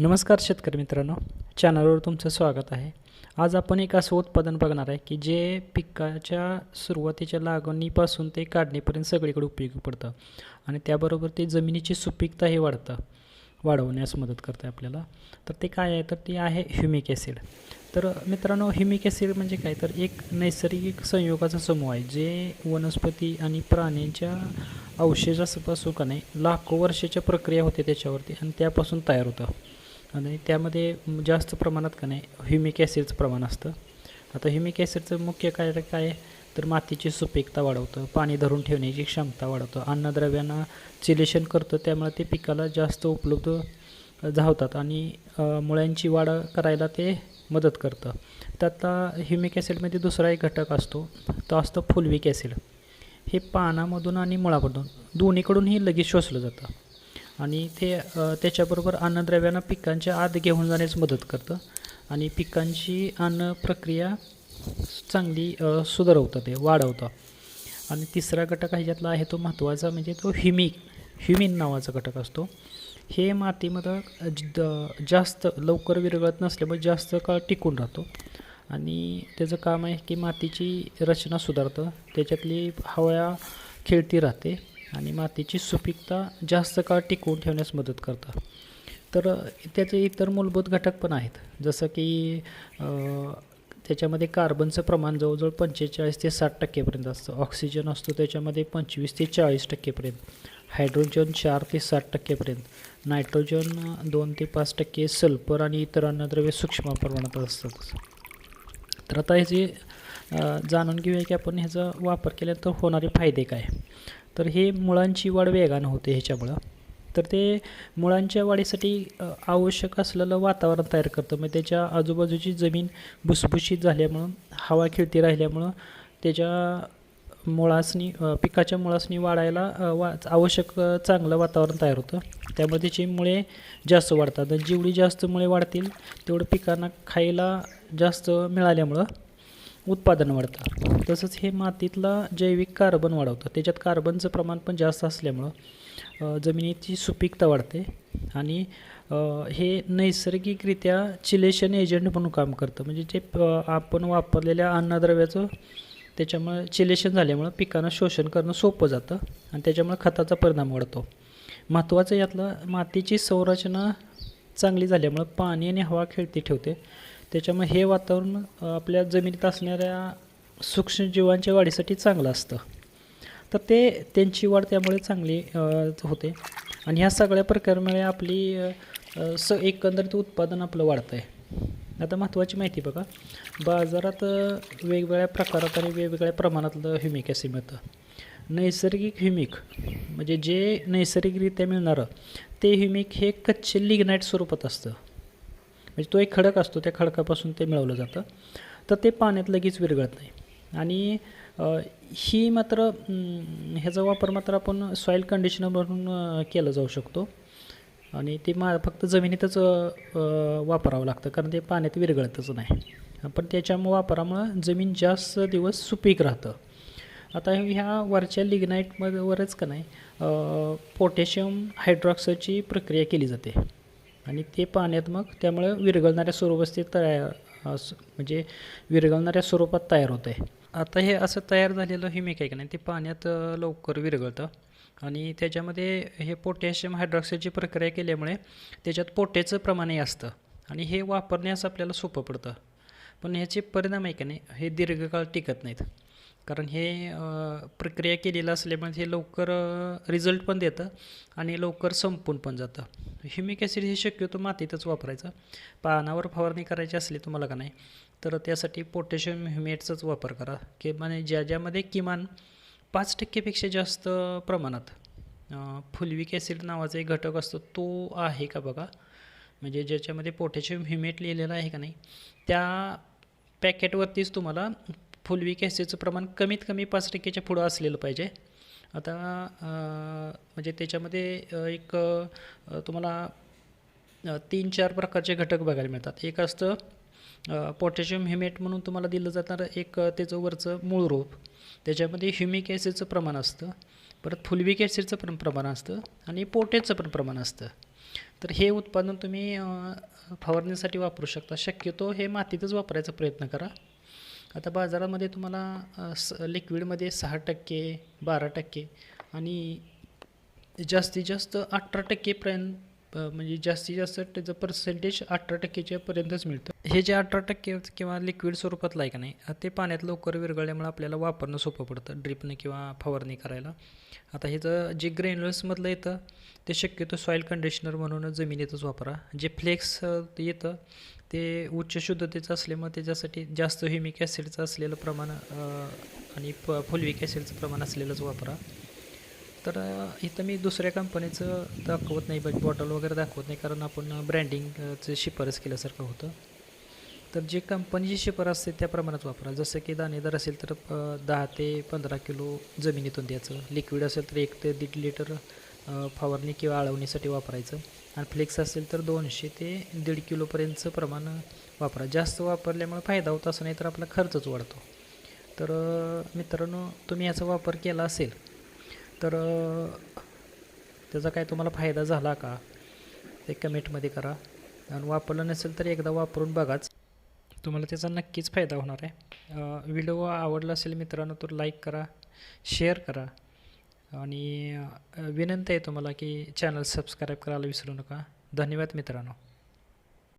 नमस्कार शेतकरी मित्रांनो चॅनलवर तुमचं स्वागत आहे. आज आपण एक असं उत्पादन बघणार आहे की जे पिकाच्या सुरुवातीच्या लागवणीपासून ते काढणीपर्यंत सगळीकडे उपयोगी पडतं आणि त्याबरोबर ते जमिनीची सुपीकताही वाढतं वाढवण्यास मदत करते आपल्याला. तर ते काय आहे? तर ते आहे ह्युमिक ॲसिड. तर मित्रांनो ह्युमिक ॲसिड म्हणजे काय? तर एक नैसर्गिक संयोगाचा समूह आहे जे वनस्पती आणि प्राण्यांच्या अवशेषापासून का नाही लाखो वर्षाच्या प्रक्रिया होते त्याच्यावरती आणि त्यापासून तयार होतं. आणि त्यामध्ये जास्त प्रमाणात का नाही ह्युमिक ॲसिडचं प्रमाण असतं. आता ह्युमिक ॲसिडचं मुख्य कार्य काय तर मातीची सुपीकता वाढवतं पाणी धरून ठेवण्याची क्षमता वाढवतं. अन्नद्रव्यांना चिलेशन करतं त्यामुळे ते पिकाला जास्त उपलब्ध धावतात आणि मुळ्यांची वाढ करायला ते मदत करतं. त्यातला ह्युमिक ॲसिडमध्ये दुसरा एक घटक असतो तो असतो फुलविक ॲसिड हे पानामधून आणि मुळामधून दोन्हीकडूनही लगेच शोषलं जातं. आणि ते त्याच्याबरोबर अन्नद्रव्यांना पिकांच्या आत घेऊन जाण्यास मदत करतं. आणि पिकांची अन्न प्रक्रिया चांगली सुधारवतं ते वाढवतं आणि तिसरा घटक ह्याच्यातला आहे तो महत्त्वाचा म्हणजे तो ह्युमिक ह्युमिन नावाचा घटक असतो. हे मातीमध्ये जास्त लवकर विरघळत नसल्यामुळे जास्त काळ टिकून राहतो. आणि त्याचं काम आहे की मातीची रचना सुधारतं. त्याच्यातली हवा खेळती राहते. आणि मातीची सुपीकता जास्त काळ टिकवून ठेवण्यास मदत करतं तर त्याचे इतर मूलभूत घटक पण आहेत. जसं की त्याच्यामध्ये कार्बनचं प्रमाण जवळजवळ पंचेचाळीस ते साठ टक्केपर्यंत असतं. ऑक्सिजन असतो त्याच्यामध्ये पंचवीस ते चाळीस टक्केपर्यंत. हायड्रोजन चार ते साठ टक्केपर्यंत. नायट्रोजन दोन ते पाच टक्के सल्फर आणि इतर अन्नद्रव्य सूक्ष्म प्रमाणात असतात. तर आता ह्याचे जाणून घेऊया की आपण ह्याचा वापर केल्यानंतर होणारे फायदे काय? तर हे मुळांची वाढ वेगानं होते ह्याच्यामुळं. तर ते मुळांच्या वाढीसाठी आवश्यक असलेलं वातावरण तयार करतं. मग त्याच्या आजूबाजूची जमीन भुसभुशीत झाल्यामुळं हवा खेळती राहिल्यामुळं त्याच्या मुळासनी पिकाच्या मुळासनी वाढायला वा आवश्यक चांगलं वातावरण तयार होतं. त्यामुळे त्याची मुळे जास्त वाढतात. जेवढी जास्त मुळे वाढतील तेवढं पिकांना खायला जास्त मिळाल्यामुळं उत्पादन वाढतं. तसंच हे मातीतला जैविक कार्बन वाढवतं. त्याच्यात कार्बनचं प्रमाण पण जास्त असल्यामुळं जमिनीची सुपीकता वाढते आणि हे नैसर्गिकरित्या चिलेशन एजंट म्हणून काम करतं. म्हणजे जे आपण वापरलेल्या अन्नद्रव्याचं त्याच्यामुळे चिलेशन झाल्यामुळं पिकांना शोषण करणं सोपं जातं आणि त्याच्यामुळे खताचा परिणाम वाढतो. महत्त्वाचं यातलं मातीची संरचना चांगली झाल्यामुळं पाणी आणि हवा खेळती ठेवते. त्याच्यामुळे हे वातावरण आपल्या जमिनीत असणाऱ्या सूक्ष्मजीवांच्या वाढीसाठी चांगलं असतं. तर ते त्यांची वाढ त्यामुळे चांगली होते. आणि ह्या सगळ्या प्रकारामुळे आपली स एकंदरीत उत्पादन आपलं वाढतं आहे आता महत्त्वाची माहिती बघा. बाजारात वेगवेगळ्या प्रकारात आणि वेगवेगळ्या प्रमाणातलं ह्युमिक असे मिळतं. नैसर्गिक ह्युमिक म्हणजे जे नैसर्गिकरित्या मिळणारं ते ह्युमिक हे कच्चे लिग्नाईट स्वरूपात असतं. म्हणजे तो एक खडक असतो त्या खडकापासून ते मिळवलं जातं. तर ते पाण्यात लगेच विरघळत नाही. आणि ही मात्र ह्याचा वापर मात्र आपण सॉईल कंडिशनर म्हणून केलं जाऊ शकतो. आणि ते मा फक्त जमिनीतच वापरावं लागतं कारण ते पाण्यात विरघळतच नाही. पण त्याच्या वापरामुळं जमीन जास्त दिवस सुपीक राहतं. आता ह्या वरच्या लिग्नाईटमध्ये वरच का नाही पोटॅशियम हायड्रॉक्साईडची प्रक्रिया केली जाते. आणि ते पाण्यात मग त्यामुळे विरघळणाऱ्या स्वरूपात तयार म्हणजे विरघळणाऱ्या स्वरूपात तयार होतं आहे आता हे असं तयार झालेलं हिमिक आहे का नाही ते पाण्यात लवकर विरघळतं. आणि त्याच्यामध्ये हे पोटॅशियम हायड्रॉक्साईडची प्रक्रिया केल्यामुळे त्याच्यात पोटॅचं प्रमाणही असतं. आणि हे वापरण्यास आपल्याला सोपं पडतं. पण ह्याचे परिणाम आहे का नाही हे दीर्घकाळ टिकत नाहीत. कारण हे प्रक्रिया केलेलं असल्यामुळे हे लवकर रिझल्ट पण देतं आणि लवकर संपून पण जातं. ह्युमिक ॲसिड हे शक्यतो मातीतच वापरायचं. पानावर फवारणी करायची असली तुम्हाला का नाही तर त्यासाठी पोटॅशियम ह्युमेटचाच वापर करा. की म्हणजे ज्या ज्यामध्ये किमान पाच टक्केपेक्षा जास्त प्रमाणात फुलविक ॲसिड नावाचा एक घटक असतो तो आहे का बघा? म्हणजे ज्याच्यामध्ये पोटॅशियम ह्युमेट लिहिलेलं आहे का नाही त्या पॅकेटवरतीच तुम्हाला फुलविक ॲसिडचं प्रमाण कमीत कमी पाच टक्केच्या पुढं असलेलं पाहिजे. आता म्हणजे त्याच्यामध्ये एक तुम्हाला तीन चार प्रकारचे घटक बघायला मिळतात. एक असतं पोटॅशियम ह्युमेट म्हणून तुम्हाला दिलं जाणारं एक त्याचं वरचं मूळ रूप. त्याच्यामध्ये ह्युमिक ॲसिडचं प्रमाण असतं. परत फुलविक ॲसिडचं पण प्रमाण असतं आणि पोटॅचं पण प्रमाण असतं. तर हे उत्पादन तुम्ही फवारणीसाठी वापरू शकता. शक्यतो हे मातीतच वापरायचा प्रयत्न करा. आता बाजारामध्ये तुम्हाला स लिक्विडमध्ये सहा टक्के बारा टक्के आणि जास्तीत जास्त अठरा टक्केपर्यंत म्हणजे जास्तीत जास्त त्याचं पर्सेंटेज अठरा टक्केच्या पर्यंतच मिळतं. हे जे अठरा टक्के किंवा लिक्विड स्वरूपातलं आहे का नाही ते पाण्यात लवकर विरघळल्यामुळे आपल्याला वापरणं सोपं पडतं ड्रिपनं किंवा फवारणी करायला. आता ह्याचं जे ग्रेन्युल्समधलं येतं ते शक्यतो सॉईल कंडिशनर म्हणून जमिनीतच वापरा. जे फ्लेक्स येतं ते उच्च शुद्धतेचं असल्यामुळे त्याच्यासाठी जास्त ह्युमिक ॲसिडचं असलेलं प्रमाण आणि प फुलविक ॲसिडचं प्रमाण असलेलंच वापरा. तर इथं मी दुसऱ्या कंपनीचं दाखवत नाही बट बॉटल वगैरे दाखवत नाही कारण आपण ब्रँडिंगचं शिफारस केल्यासारखं होतं. तर जे कंपनीची शिफारस असते त्या प्रमाणात वापरा. जसं की दाणेदार असेल तर दहा ते पंधरा किलो जमिनीतून द्यायचं. लिक्विड असेल तर एक ते दीड लिटर फवारणी किंवा आळवणीसाठी वापरायचं. आणि फ्लेक्स असेल तर दोनशे ते दीड किलोपर्यंतचं प्रमाण वापरा. जास्त वापरल्यामुळे फायदा होत असं नाही तर आपला खर्चच वाढतो. तर मित्रांनो तुम्ही याचा वापर केला असेल तर त्याचा काय तुम्हाला फायदा झाला का? ते कमेंटमध्ये करा. आणि वापरलं नसेल तर एकदा वापरून बघाच. तुम्हाला त्याचा नक्कीच फायदा होणार आहे. व्हिडिओ आवडला असेल मित्रांनो तर लाईक करा शेअर करा. आणि विनंती आहे तुम्हाला की चॅनल सबस्क्राईब करायला विसरू नका. धन्यवाद मित्रांनो.